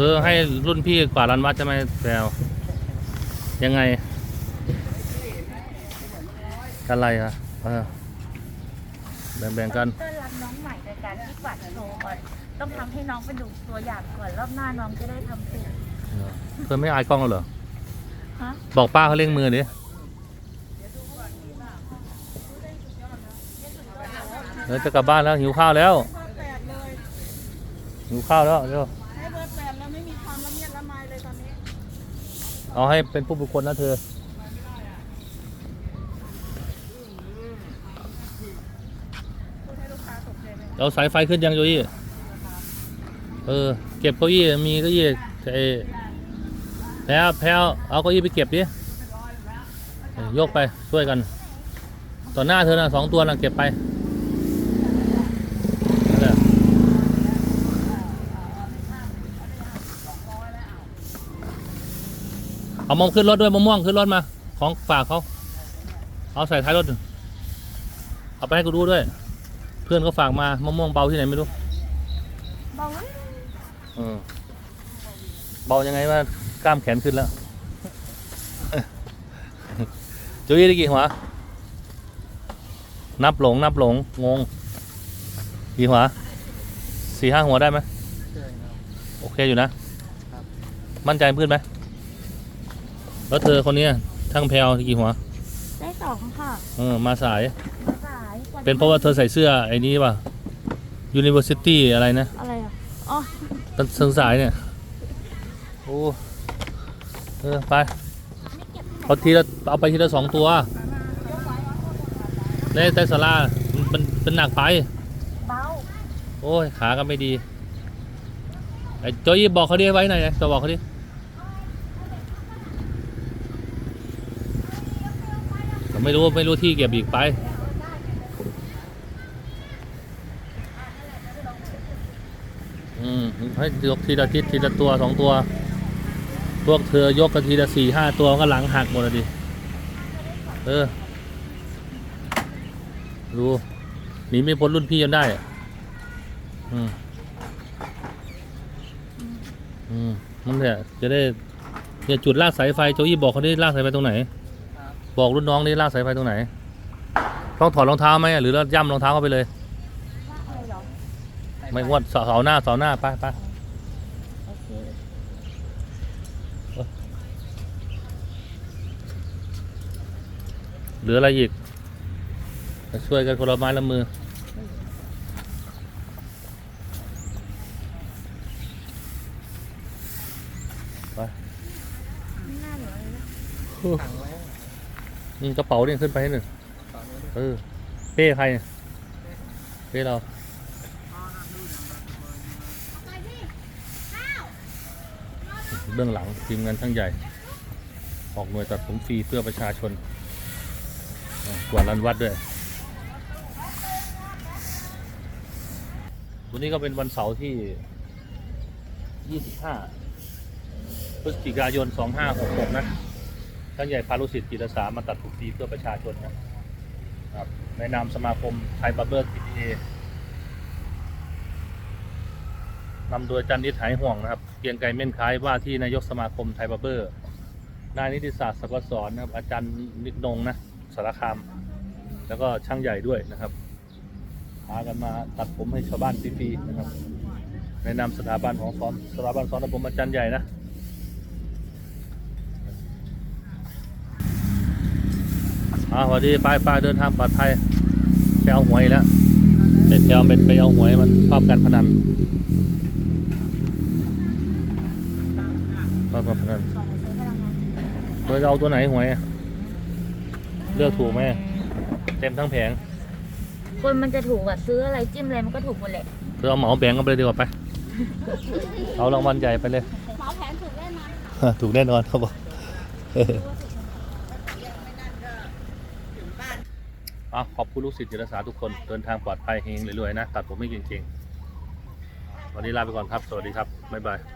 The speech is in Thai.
คือให้รุ่นพี่กว่าดรันวัดใช่ไหมแปลวยังไง อะไรอะเออแบ่งๆกัน ต้อนรับน้องใหม่ในการที่กวาดโชว์ก่อนต้องทำให้น้องเป็นดูตัวอย่างก่อนรอบหน้าน้องจะได้ทำถูกเธอไม่อายกล้องแล้วเหรอ ฮะบอกป้าเขาเร่งมือดิเดี๋ยวจะกลับบ้านแล้วหิวข้าวแล้วแปดเลยหิวข้าวแล้วเดี๋ยว เอาให้เป็นผู้บุคคลนะเธอพูดให้ลูกค้าตกใจไหมเอาสายไฟขึ้นยังโจยี่เออ เก็บเก้าอี้มีเก้าอี้ไอ้แพ้วแพ้วเอาเก้าอี้ไปเก็บดิยกไปช่วยกัน ต่อหน้าเธอนะสองตัวนะเก็บไปนั่นแหละ เอามะม่วงขึ้นรถด้วยมะม่วงขึ้นรถมา ของฝากเขาเอาใส่ท้ายรถเอาไปให้กูดูด้วย เพื่อนเขาฝากมามะม่วงเบาที่ไหนไม่รู้เบาเว้ยเออเบายังไงว่ากล้ามแขนขึ้นแล้วจุ้ยได้กี่หัวนับหลงนับหลงงงกี่หัวสี่ห้าหัวได้ไหมโอเคอยู่นะมั่นใจเพื่อนไหม แล้วเธอคนเนี้ยช่างแพลวกี่หัว ได้สองค่ะเออมาสาย สายกเป็นเพราะว่าเธอใส่เสื้อไอ้นี้ป่ะ University อะไรนะอะไรอะอ๋อต้นเชิงสายเนี่ย โอ้ เออ ไป เอาทีละ เอาไปทีละสองตัวในแต่สลามันมันเป็นหนักไป เบาโอ้ย ขาก็ไม่ดี ไอ้โจยี่บอกเขาดิไว้หน่อยนะจะบอกเขาดิ ไม่รู้ไม่รู้ที่เก็บอีกไป อืมให้ยกทีละทิศทีละตัวสองตัว พวกเธอยกกันทีละสี่ห้าตัวก็หลังหักหมดเลยดิ เออดูหนีไม่พ้นรุ่นพี่จนได้อะอืม อืมมันเนี่ยจะได้เนี่ยจุดลากสายไฟโจยี่บอกเขาได้ลากสายไฟตรงไหน บอกรุ่นน้องได้ลากสายไฟตรงไหน ต้องถอดรองเท้าไหมหรือเราย่ำรองเท้าเข้าไปเลยไไม่งวดเสาเสาหน้าเสาหน้าไปไปเหลืออะไรอีกมาช่วยกันคนละไม้ละมือไปไม่น่าเหลื อเลยนะอืมกระเป๋าเนี่ยขึ้นไปให้หนึ่งเออ เป้ใครเนี่ยเป้เราเบื้องหลังทีมงานช่างใหญ่ ออกหน่วยตัดผมฟรีเพื่อประชาชนกวาดรันวัดด้วย วันนี้ก็เป็นวันเสาร์ที่ 25พฤศจิกายน 2566 นะ ช่างใหญ่พาลุสิตจิตรสามาตัดผมฟรีเพื่อประชาชนนะครับในนามสมาคมไทยบับเบิร์ทีเอนำโดยอาจันนิดหายห่วงนะครับ เกรียงไกรเม่นคล้ายว่าที่นายกสมาคมไทยบับเบอร์นายนิติศาสตร์สกสอนนะครับ อาจารย์นิดนงนะสารคาม แล้วก็ช่างใหญ่ด้วยนะครับ พากันมาตัดผมให้ชาวบ้านฟรีๆนะครับ ในนามสถาบันของสอนสถาบันสอนระบบอาจารย์ใหญ่นะ อ่าสวัสดีไปไปเดินทางปลอดภัยไปเอาหวยแล้วเด็ดเดียวเป็นไปเอาหวยมันชอบการพนันชอบการพนันสองใช้พลังงานเธอจะเอาตัวไหนหวยอะเลือกถูกไหมเต็มทั้งแผงคนมันจะถูกอะซื้ออะไรจิ้มอะไรมันก็ถูกหมดแหละเธอเอาเหมาแบงกันไปเลยดีกว่าไปเอารางวัลใหญ่ไปเลยหมอแผนถูกแน่นอนถูกแน่นอนเขาบอก อะขอบคุณลูกศิษย์จิตรศาสาทุกคนเดินทางปลอดภัยเฮงรวยๆนะตัดผมไม่เก่งๆวันนี้ลาไปก่อนครับ สวัสดีครับ บ๊ายบาย